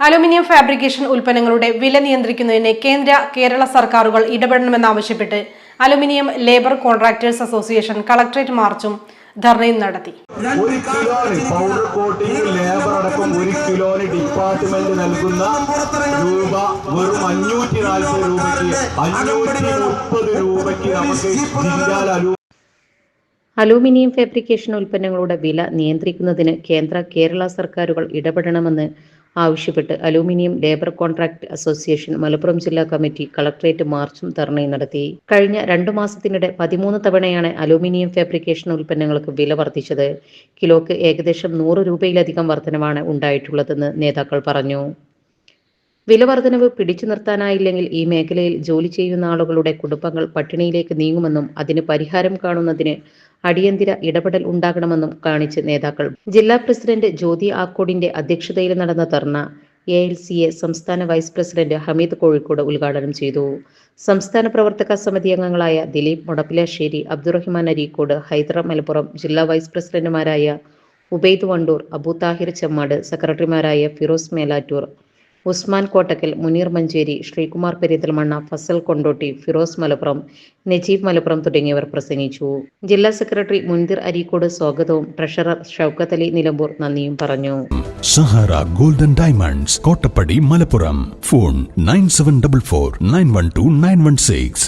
Aluminium fabrication ഉൽപ്പന്നങ്ങളുടെ വില നിയന്ത്രിക്കുന്നതിന് കേന്ദ്ര കേരള സർക്കാരുകൾ ഇടപെടണമെന്നാവശ്യപ്പെട്ട് aluminium labour contractors association collectorate മാർച്ചും ധർണയും നടത്തി. ഒരു കിലോന് പൗഡർ കോട്ടിംഗ് ലേബർ അടക്കം ഒരു കിലോന് ഡിപ്പാർട്ട്മെന്റ് നൽകുന്ന രൂപ വെറും അഞ്ഞൂറ്റി നാൽപ്പത് രൂപയ്ക്ക് അഞ്ഞൂറ്റി മുപ്പത് രൂപയ്ക്ക് നമുക്ക് ജില്ലാൽ അലൂമിനിയം ഫാബ്രിക്കേഷൻ ഉൽപ്പന്നങ്ങളുടെ വില നിയന്ത്രിക്കുന്നതിന് കേന്ദ്ര കേരള സർക്കാരുകൾ ഇടപെടണമെന്ന് ആവശ്യപ്പെട്ട് aluminium labour contract association Malappuram ജില്ലാ കമ്മിറ്റി കളക്ടറേറ്റ് മാർച്ചും ധർണയും നടത്തി. കഴിഞ്ഞ രണ്ടു മാസത്തിനിടെ പതിമൂന്ന് തവണയാണ് അലൂമിനിയം ഫാബ്രിക്കേഷൻ ഉൽപ്പന്നങ്ങൾക്ക് വില വർദ്ധിച്ചത്. കിലോക്ക് ഏകദേശം നൂറ് രൂപയിലധികം വർധനവാണ് ഉണ്ടായിട്ടുള്ളതെന്ന് നേതാക്കൾ പറഞ്ഞു. വില വർധനവ് പിടിച്ചു നിർത്താനായില്ലെങ്കിൽ ഈ മേഖലയിൽ ജോലി ചെയ്യുന്ന ആളുകളുടെ കുടുംബങ്ങൾ പട്ടിണിയിലേക്ക് നീങ്ങുമെന്നും അതിന് പരിഹാരം കാണുന്നതിന് അടിയന്തര ഇടപെടൽ ഉണ്ടാകണമെന്നും കാണിച്ച് നേതാക്കൾ. ജില്ലാ പ്രസിഡന്റ് ജ്യോതി ആക്കോടിന്റെ അധ്യക്ഷതയിൽ നടന്ന ധർണ എ എൽ സി എ സംസ്ഥാന വൈസ് പ്രസിഡന്റ് ഹമീദ് കോഴിക്കോട് ഉദ്ഘാടനം ചെയ്തു. സംസ്ഥാന പ്രവർത്തക സമിതി അംഗങ്ങളായ ദിലീപ് മുടപ്പിലാശ്ശേരി അബ്ദുറഹിമാൻ അരീക്കോട് ഹൈദർ മലപ്പുറം ജില്ലാ വൈസ് പ്രസിഡന്റുമാരായ ഉബൈദ് വണ്ടൂർ അബു താഹിർ ചെമ്മാട് സെക്രട്ടറിമാരായ ഫിറോസ് മേലാറ്റൂർ ഉസ്മാൻ കോട്ടക്കൽ മുനീർ മഞ്ചേരി ശ്രീകുമാർ പെരിന്തൽമണ്ണ ഫസൽ കൊണ്ടോട്ടി ഫിറോസ് മലപ്പുറം നജീബ് മലപ്പുറം തുടങ്ങിയവർ പ്രസംഗിച്ചു. ജില്ലാ സെക്രട്ടറി മുൻതിർ അരീക്കോട് സ്വാഗതവും ട്രഷറർ ഷൗക്കത്ത് അലി നിലമ്പൂർ നന്ദിയും പറഞ്ഞു. Sahara golden diamonds Kottappadi Malappuram. Phone nine seven double four nine one two nine one six.